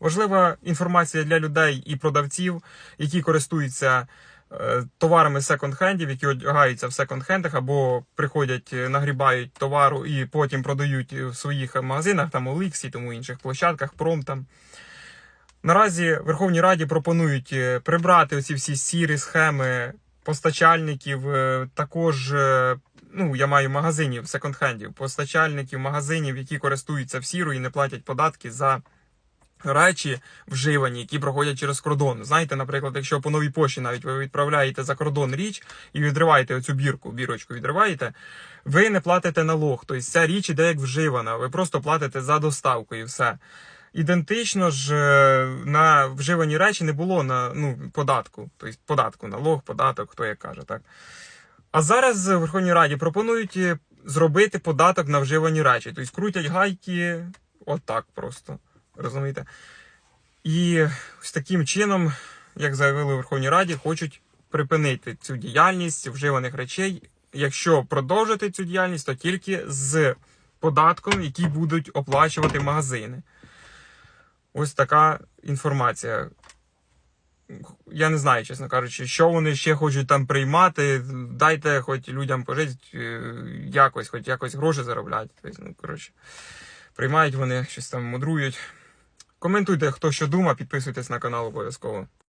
Важлива інформація для людей і продавців, які користуються е, товарами секонд-хендів, які одягаються в секонд-хендах або приходять, е, нагрібають товару і потім продають в своїх магазинах, там OLX і тому інших площадках, пром там. Наразі Верховній Раді пропонують е, прибрати оці всі сірі схеми постачальників, також, ну, я маю магазинів секонд-хендів, постачальників магазинів, які користуються в сіру і не платять податки за речі вживані, які проходять через кордон. Знаєте, наприклад, якщо по новій пошті навіть ви відправляєте за кордон річ і відриваєте оцю бірку, бірочку відриваєте, ви не платите налог. Тобто ця річ іде як вживана, ви просто платите за доставку і все. Ідентично ж е, на вживані речі не було на ну, податку, тобто податку, налог, податок, хто як каже, так. А зараз в Верховній Раді пропонують е, зробити податок на вживані речі. Тобто крутять гайки отак просто. Розумієте? І ось таким чином, як заявили у Верховній Раді, хочуть припинити цю діяльність вживаних речей. Якщо продовжити цю діяльність, то тільки з податком, який будуть оплачувати магазини. Ось така інформація. Я не знаю, чесно кажучи, що вони ще хочуть там приймати. Дайте хоч людям пожити е, якось, хоч якось гроші заробляти. Тобто, ну, коротше, приймають вони, щось там мудрують. Коментуйте, хто що думає, підписуйтесь на канал обов'язково.